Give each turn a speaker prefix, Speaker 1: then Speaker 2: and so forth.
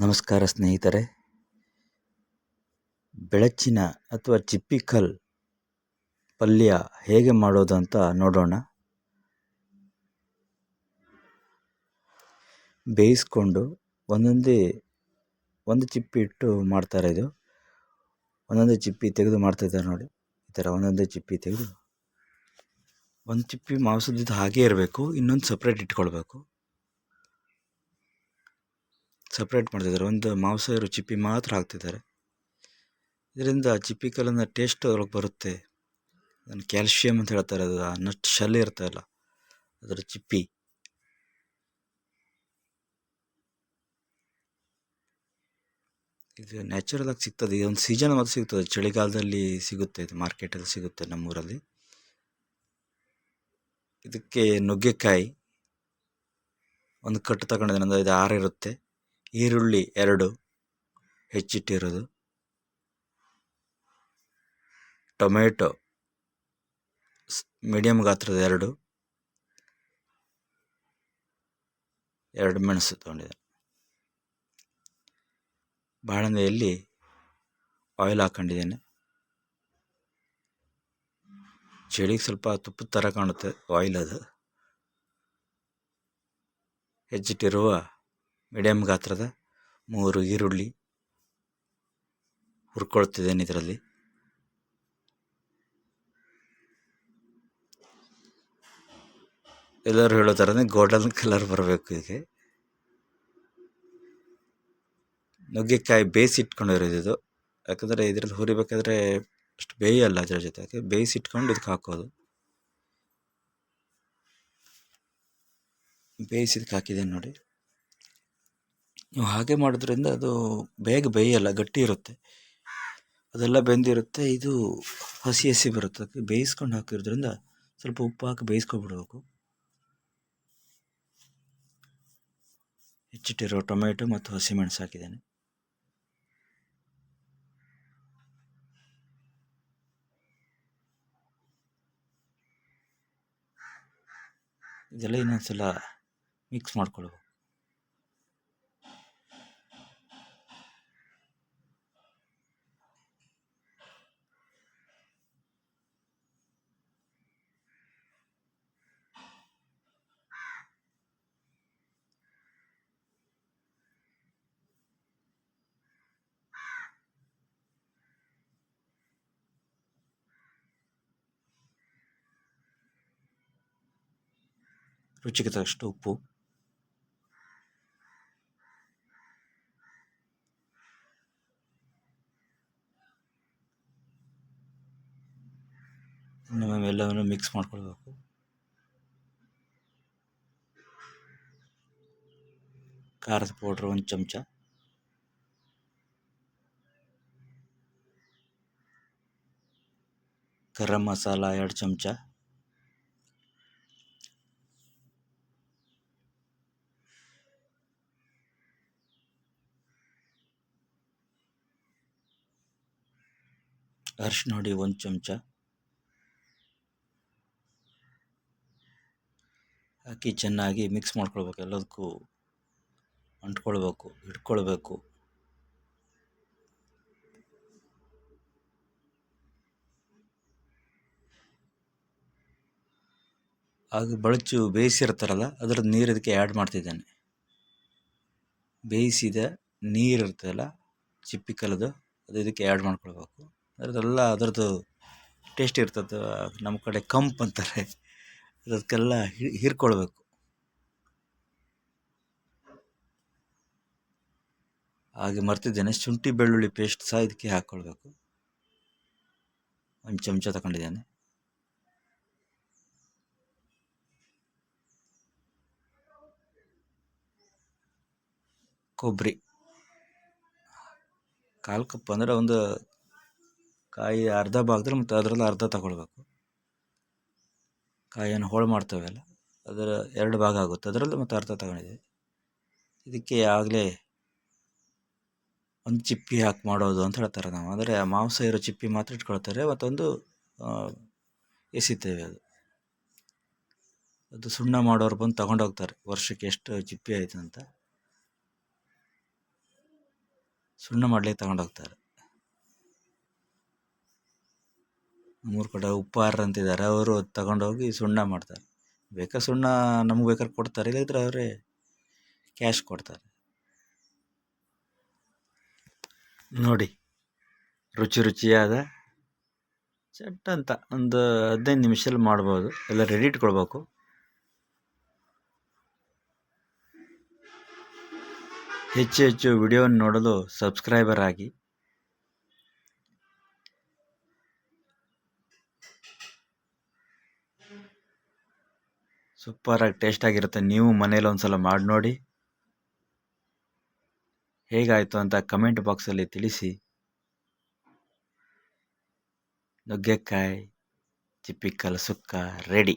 Speaker 1: ನಮಸ್ಕಾರ ಸ್ನೇಹಿತರೆ. ಬೆಳಚಿನ ಅಥವಾ ಚಿಪ್ಪಿಕಲ್ ಪಲ್ಯ ಹೇಗೆ ಮಾಡೋದು ಅಂತ ನೋಡೋಣ. ಬೇಯಿಸ್ಕೊಂಡು ಒಂದೊಂದೇ, ಒಂದು ಚಿಪ್ಪಿ ಇಟ್ಟು ಮಾಡ್ತಾರೆ ಇದು. ಒಂದೊಂದೇ ಚಿಪ್ಪಿ ತೆಗೆದು ಮಾಡ್ತಿದ್ದಾರೆ ನೋಡಿ. ಈ ಥರ ಒಂದೊಂದೇ ಚಿಪ್ಪಿ ತೆಗೆದು. ಒಂದು ಚಿಪ್ಪಿ ಮಾಂಸದಿದ್ದು ಹಾಗೇ ಇರಬೇಕು, ಇನ್ನೊಂದು ಸಪ್ರೇಟ್ ಇಟ್ಕೊಳ್ಬೇಕು. ಸಪ್ರೇಟ್ ಮಾಡ್ತಿದ್ದಾರೆ. ಒಂದು ಮಾಂಸ ಇರೋ ಚಿಪ್ಪಿ ಮಾತ್ರ ಹಾಕ್ತಿದ್ದಾರೆ. ಇದರಿಂದ ಚಿಪ್ಪಿ ಕಲ್ಲಿನ ಟೇಸ್ಟ್ ಅದ್ರೊಳಗೆ ಬರುತ್ತೆ. ಅದನ್ನು ಕ್ಯಾಲ್ಶಿಯಂ ಅಂತ ಹೇಳ್ತಾರೆ. ಅದು ನಟ್ ಶೆಲ್ ಇರ್ತಲ್ಲ ಅದರ ಚಿಪ್ಪಿ. ಇದು ನ್ಯಾಚುರಲ್ ಆಗಿ ಸಿಗ್ತದೆ. ಇದೊಂದು ಸೀಸನ್ ಮಾತ್ರ ಸಿಗ್ತದೆ. ಚಳಿಗಾಲದಲ್ಲಿ ಸಿಗುತ್ತೆ ಇದು ಮಾರ್ಕೆಟಲ್ಲಿ ಸಿಗುತ್ತೆ ನಮ್ಮೂರಲ್ಲಿ. ಇದಕ್ಕೆ ನುಗ್ಗೆಕಾಯಿ, ಒಂದು ಕಟ್ಟು ತಗೊಂಡಿದ್ದೇನೆ. ಅಂದರೆ ಇದು ಆರು ಇರುತ್ತೆ ಈರುಳ್ಳಿ ಎರಡು ಹೆಚ್ಚಿಟ್ಟಿರೋದು. ಟೊಮೆಟೊ ಮೀಡಿಯಮ್ ಗಾತ್ರದ ಎರಡು. ಎರಡು ಮೆಣಸು ತೊಗೊಂಡಿದೆ ಬಾಣಲೆಯಲ್ಲಿ ಆಯಿಲ್ ಹಾಕೊಂಡಿದ್ದೇನೆ. ಚಳಿಗೆ ಸ್ವಲ್ಪ ತುಪ್ಪದ ಥರ ಕಾಣುತ್ತೆ ಆಯಿಲ್ ಅದು. ಹೆಚ್ಚಿಟ್ಟಿರುವ ಮೀಡಿಯಮ್ ಗಾತ್ರದ ಮೂರು ಈರುಳ್ಳಿ ಹುರ್ಕೊಳ್ತಿದ್ದೇನೆ ಇದರಲ್ಲಿ. ಎಲ್ಲರೂ ಹೇಳೋ ಥರನೇ ಗೋಲ್ಡನ್ ಕಲರ್ ಬರಬೇಕು ಇದಕ್ಕೆ. ನುಗ್ಗೆಕಾಯಿ ಬೇಯಿಸಿಟ್ಕೊಂಡಿರೋದು ಇದು ಯಾಕಂದರೆ ಇದರಲ್ಲಿ ಹುರಿಬೇಕಾದ್ರೆ ಅಷ್ಟು ಬೇಯಲ್ಲ ಅದರ ಜೊತೆಗೆ ಬೇಯಿಸಿಟ್ಕೊಂಡು ಇದಕ್ಕೆ ಹಾಕೋದು. ಬೇಯಿಸಿದಕ್ಕೆ ಹಾಕಿದ್ದೇನೆ ನೋಡಿ. ನೀವು ಹಾಗೆ ಮಾಡೋದ್ರಿಂದ ಅದು ಬೇಗ ಬೇಯಲ್ಲ, ಗಟ್ಟಿ ಇರುತ್ತೆ. ಅದೆಲ್ಲ ಬೆಂದಿರುತ್ತೆ, ಇದು ಹಸಿ ಹಸಿ ಬರುತ್ತೆ. ಬೇಯಿಸ್ಕೊಂಡು ಹಾಕಿರೋದ್ರಿಂದ ಸ್ವಲ್ಪ ಉಪ್ಪು ಹಾಕಿ ಬೇಯಿಸ್ಕೊಬಿಡ್ಬೇಕು. ಹೆಚ್ಚಿಟ್ಟಿರೋ ಟೊಮೆಟೊ ಮತ್ತು ಹಸಿಮೆಣಸು ಹಾಕಿದ್ದೇನೆ. ಇದೆಲ್ಲ ಇನ್ನೊಂದ್ಸಲ ಮಿಕ್ಸ್ ಮಾಡ್ಕೊಳ್ಬೇಕು. ರುಚಿಗೆ ತಕ್ಕಷ್ಟು ಉಪ್ಪು. ಎಲ್ಲವನ್ನು ಮಿಕ್ಸ್ ಮಾಡ್ಕೊಳ್ಬೇಕು. ಖಾರದ ಪೌಡ್ರ್ ಒಂದು ಚಮಚ. ಗರಂ ಮಸಾಲ ಎರಡು ಚಮಚ. ಅರಿಶಿನ ಹುಡಿ ಒಂದು ಚಮಚ. ಹಾಕಿ ಚೆನ್ನಾಗಿ ಮಿಕ್ಸ್ ಮಾಡ್ಕೊಳ್ಬೇಕು, ಎಲ್ಲದಕ್ಕೂ ಅಂಟ್ಕೊಳ್ಬೇಕು, ಇಟ್ಕೊಳ್ಬೇಕು. ಆಗ ಬಳಚು ಬೇಯಿಸಿರ್ತಾರಲ್ಲ ಅದರ ನೀರು ಇದಕ್ಕೆ ಆ್ಯಡ್ ಮಾಡ್ತಿದ್ದೇನೆ. ಬೇಯಿಸಿದ ನೀರು ಇರ್ತದಲ್ಲ ಚಿಪ್ಪಿಕಲ್ಲದು ಅದು ಇದಕ್ಕೆ ಆ್ಯಡ್ ಮಾಡ್ಕೊಳ್ಬೇಕು. ಅದರದ್ದೆಲ್ಲ, ಅದರದ್ದು ಟೇಸ್ಟ್ ಇರ್ತದೆ. ನಮ್ಮ ಕಡೆ ಕಂಪು ಅಂತಾರೆ. ಅದಕ್ಕೆಲ್ಲ ಹೀರ್ಕೊಳ್ಬೇಕು. ಹಾಗೆ ಮರ್ತಿದ್ದೇನೆ, ಶುಂಠಿ ಬೆಳ್ಳುಳ್ಳಿ ಪೇಸ್ಟ್ ಸಹ ಇದಕ್ಕೆ ಹಾಕ್ಕೊಳ್ಬೇಕು ಒಂದು ಚಮಚ ತಗೊಂಡಿದ್ದೇನೆ. ಕೊಬ್ಬರಿ. ಕಾಲು ಕಪ್ ಅಂದರೆ ಒಂದು ಕಾಯಿ ಅರ್ಧ ಭಾಗದಲ್ಲಿ ಮತ್ತು ಅದರಲ್ಲಿ ಅರ್ಧ ತಗೊಳ್ಬೇಕು. ಕಾಯಿಯನ್ನು ಹೋಳು ಮಾಡ್ತೇವಲ್ಲ ಅದರ ಎರಡು ಭಾಗ ಆಗುತ್ತೆ. ಅದರಲ್ಲಿ ಮತ್ತು ಅರ್ಧ ತಗೊಂಡಿದೆ ಇದಕ್ಕೆ ಆಗಲೇ ಒಂದು ಚಿಪ್ಪಿ ಹಾಕಿ ಮಾಡೋದು ಅಂತ ಹೇಳ್ತಾರೆ ನಾವು. ಅಂದರೆ ಮಾಂಸ ಇರೋ ಚಿಪ್ಪಿ ಮಾತ್ರ ಇಟ್ಕೊಳ್ತಾರೆ. ಮತ್ತೊಂದು ಎಸಿತೇವೆ ಅದು. ಅದು ಸುಣ್ಣ ಮಾಡೋರು ಬಂದು ತಗೊಂಡೋಗ್ತಾರೆ. ವರ್ಷಕ್ಕೆ ಎಷ್ಟು ಚಿಪ್ಪಿ ಆಯಿತು ಅಂತ. ಸುಣ್ಣ ಮಾಡಲಿಕ್ಕೆ ತಗೊಂಡೋಗ್ತಾರೆ. ನಮ್ಮೂರ ಕಡೆ ಉಪ್ಪಾರ ಅಂತಿದ್ದಾರೆ. ಅವರು ತಗೊಂಡೋಗಿ ಸುಣ್ಣ ಮಾಡ್ತಾರೆ. ಬೇಕಾ ಸುಣ್ಣ ನಮ್ಗೆ ಬೇಕಾದ್ರೆ ಕೊಡ್ತಾರೆ. ಇಲ್ಲದಿದ್ರೆ ಅವರೇ ಕ್ಯಾಶ್ ಕೊಡ್ತಾರೆ. ನೋಡಿ, ರುಚಿ ರುಚಿಯಾದ ಚಟ್ ಅಂತ ಒಂದು ಹದಿನೈದು ನಿಮಿಷದಲ್ಲಿ ಮಾಡ್ಬೋದು. ಎಲ್ಲ ರೆಡಿ ಇಟ್ಕೊಳ್ಬೇಕು. ಹೆಚ್ಚು ಹೆಚ್ಚು ವಿಡಿಯೋವನ್ನು ನೋಡಲು ಸಬ್ಸ್ಕ್ರೈಬರ್ ಆಗಿ. ಸೂಪರಾಗಿ ಟೇಸ್ಟಾಗಿರುತ್ತೆ ನೀವು ಮನೇಲಿ ಒಂದ್ಸಲ ಮಾಡಿ ನೋಡಿ. ಹೇಗಾಯಿತು ಅಂತ ಕಮೆಂಟ್ ಬಾಕ್ಸಲ್ಲಿ ತಿಳಿಸಿ. ನುಗ್ಗೆಕಾಯಿ ಚಿಪ್ಪಿಕಲ್ ಸುಕ್ಕ ರೆಡಿ